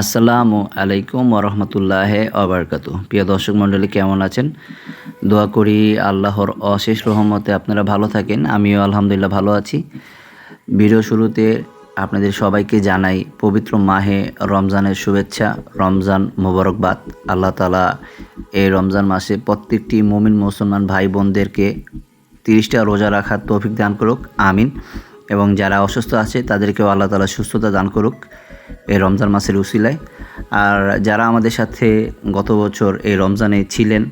আসসালামু আলাইকুম ওরহমতুল্লাহ অবরকাতু প্রিয় দর্শক মণ্ডলী, কেমন আছেন? দোয়া করি আল্লাহর অশেষ রহমতে আপনারা ভালো থাকেন। আমিও আলহামদুলিল্লাহ ভালো আছি। ভিডিও শুরুতে আপনাদের সবাইকে জানাই পবিত্র মাহে রমজানের শুভেচ্ছা, রমজান মোবারকবাদ। আল্লাহ তালা এই রমজান মাসে প্রত্যেকটি মুমিন মুসলমান ভাই বোনদেরকে তিরিশটা রোজা রাখার তৌফিক দান করুক, আমিন। এবং যারা অসুস্থ আছে, তাদেরকেও আল্লাহ তালা সুস্থতা দান করুক। এই রমজান মাসের উসিলায়। আর যারা আমাদের সাথে গত বছর এই রমজানে ছিলেন,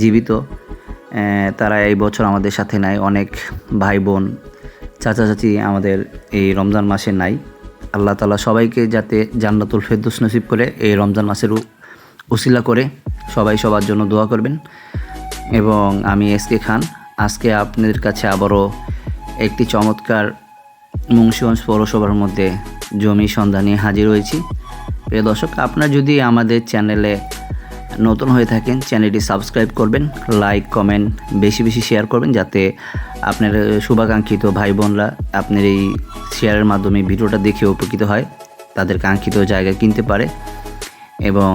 জীবিত তারা এই বছর আমাদের সাথে নাই। অনেক ভাই বোন, চাচা চাচি আমাদের এই রমজান মাসে নাই। আল্লাহ তালা সবাইকে যাতে জান্নাতুল ফেরদৌস নসিব করে এই রমজান মাসের উসিলা করে সবাই সবার জন্য দোয়া করবেন। এবং আমি এস কে খান, আজকে আপনাদের কাছে আবারও একটি চমৎকার মুন্সিগঞ্জ পৌরসভার মধ্যে জমি সন্ধানে হাজির হয়েছি। প্রিয় দর্শক, আপনারা যদি আমাদের চ্যানেলে নতুন হয়ে থাকেন, চ্যানেলটি সাবস্ক্রাইব করবেন, লাইক, কমেন্ট, বেশি বেশি শেয়ার করবেন যাতে আপনার শুভাকাঙ্ক্ষিত ভাই বোনরা আপনার এই শেয়ারের মাধ্যমে ভিডিওটা দেখে উপকৃত হয় তাদের কাঙ্ক্ষিত জায়গা কিনতে পারে এবং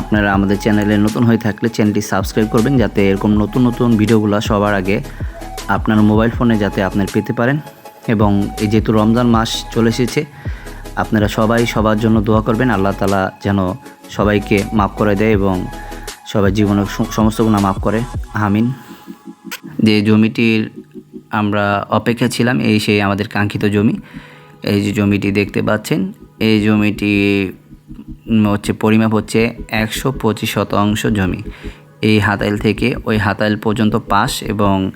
আপনারা আমাদের চ্যানেলে নতুন হয়ে থাকলে চ্যানেলটি সাবস্ক্রাইব করবেন যাতে এরকম নতুন নতুন ভিডিওগুলো সবার আগে আপনার মোবাইল ফোনে যাতে আপনার পেতে পারেন। এবং এই যেহেতু রমজান মাস চলে এসেছে, আপনারা সবাই সবার জন্য দোয়া করবেন। আল্লাহ তালা যেন সবাইকে মাফ করে দেয় এবং সবাই জীবনের সম- সমস্ত গুণা মাফ করে। আমিন। যে জমিটির আমরা অপেক্ষা ছিলাম, এই সেই আমাদের কাঙ্ক্ষিত জমি। এই যে জমিটি দেখতে পাচ্ছেন, এই জমিটি হচ্ছে পরিমাপ হচ্ছে একশো পঁচিশ শতাংশ জমি। এই হাতাইল থেকে ওই হাতাইল পর্যন্ত পাশ এবং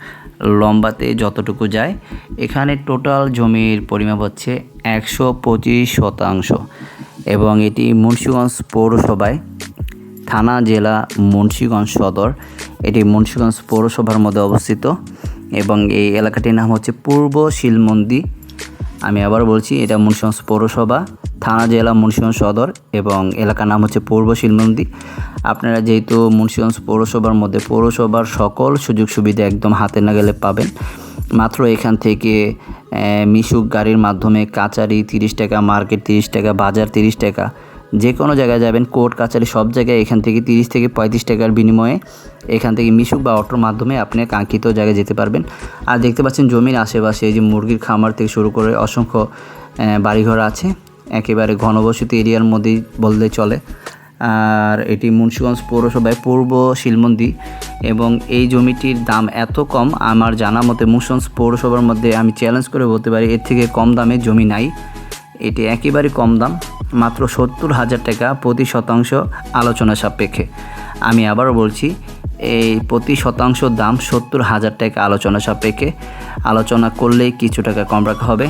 লম্বাতে যতটুকু যায়, এখানে টোটাল জমির পরিমাপ হচ্ছে একশো পঁচিশ শতাংশ এবং এটি মুন্সিগঞ্জ পৌরসভায়, থানা, জেলা, মুন্সিগঞ্জ সদর। এটি মুন্সিগঞ্জ পৌরসভার মধ্যে অবস্থিত এবং এই এলাকাটির নাম হচ্ছে পূর্ব শিলমন্দি। আমি আবার বলছি, এটা মুন্সিগঞ্জ পৌরসভা। থানা, জেলা, মুন্সিগঞ্জ সদর এবং এলাকার নাম হচ্ছে পূর্ব শিলমন্দি আপনারা যেহেতু মুন্সিগঞ্জ পৌরসভার মধ্যে, পৌরসভার সকল সুযোগ সুবিধা একদম হাতে নাগালে পাবেন। মাত্র এখান থেকে মিশুক গাড়ির মাধ্যমে কাচারি তিরিশ টাকা, মার্কেট তিরিশ টাকা, বাজার তিরিশ টাকা যে কোনো জায়গায় যাবেন, কোর্ট কাছারি সব জায়গায় এখান থেকে তিরিশ থেকে পঁয়ত্রিশ টাকার বিনিময়ে এখান থেকে মিশুক বা অটোর মাধ্যমে আপনি কাঙ্ক্ষিত জায়গায় যেতে পারবেন। আর দেখতে পাচ্ছেন জমির আশেপাশে এই যে মুরগির খামার থেকে শুরু করে অসংখ্য বাড়িঘর আছে। একেবারে ঘনবসতি এরিয়ার মধ্যেই বললে চলে। আর এটি মুন্সিগঞ্জ পৌরসভায় পূর্ব শিলমন্দি এবং এই জমিটির দাম এত কম, আমার জানা মতে মুন্সিগঞ্জ পৌরসভার মধ্যে আমি চ্যালেঞ্জ করে বলতে পারি এর থেকে কম দামে জমি নাই। এটি একেবারে কম দাম, মাত্র সত্তর হাজার টাকা প্রতি শতাংশ আলোচনা সাপেক্ষে। আমি আবারও বলছি, এই প্রতি শতাংশ দাম সত্তর হাজার টাকা আলোচনা সাপেক্ষে। আলোচনা করলেই কিছু টাকা কম রাখা হবে।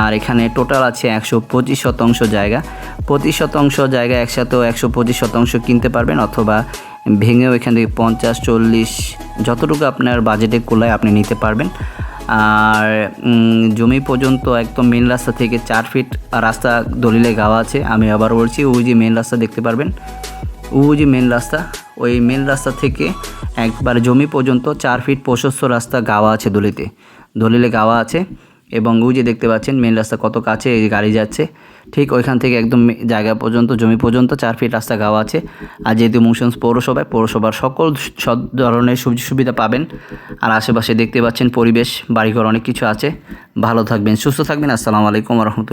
আর এখানে টোটাল আছে একশো পঁচিশ শতাংশ জায়গা। প্রতি শতাংশ জায়গা একসাথেও একশো পঁচিশ শতাংশ কিনতে পারবেন অথবা ভেঙেও এখান থেকে পঞ্চাশ, চল্লিশ যতটুকু আপনার বাজেটে কোলায় আপনি নিতে পারবেন। আর জমি পর্যন্ত একদম মেন রাস্তা থেকে চার ফিট রাস্তা দলিলে গাওয়া আছে। আমি আবার বলছি, ওই যে মেন রাস্তা দেখতে পারবেন। ওই যে মেন রাস্তা, ওই মেন রাস্তা থেকে একবার জমি পর্যন্ত চার ফিট প্রশস্ত রাস্তা গাওয়া আছে দলিতে। দলিলে গাওয়া আছে। এবং ওই যে দেখতে পাচ্ছেন মেন রাস্তা কত কাছে এই গাড়ি যাচ্ছে, ঠিক ওইখান থেকে একদম জায়গা পর্যন্ত, জমি পর্যন্ত চার ফিট রাস্তা গাওয়া আছে। আর যেহেতু মৌসুমস পৌরসভায়, পৌরসভার সকল সব ধরনের সুযোগ সুবিধা পাবেন। আর আশেপাশে দেখতে পাচ্ছেন পরিবেশ, বাড়িঘর অনেক কিছু আছে। ভালো থাকবেন, সুস্থ থাকবেন। আসসালামু আলাইকুম রহমতুল্লাহ।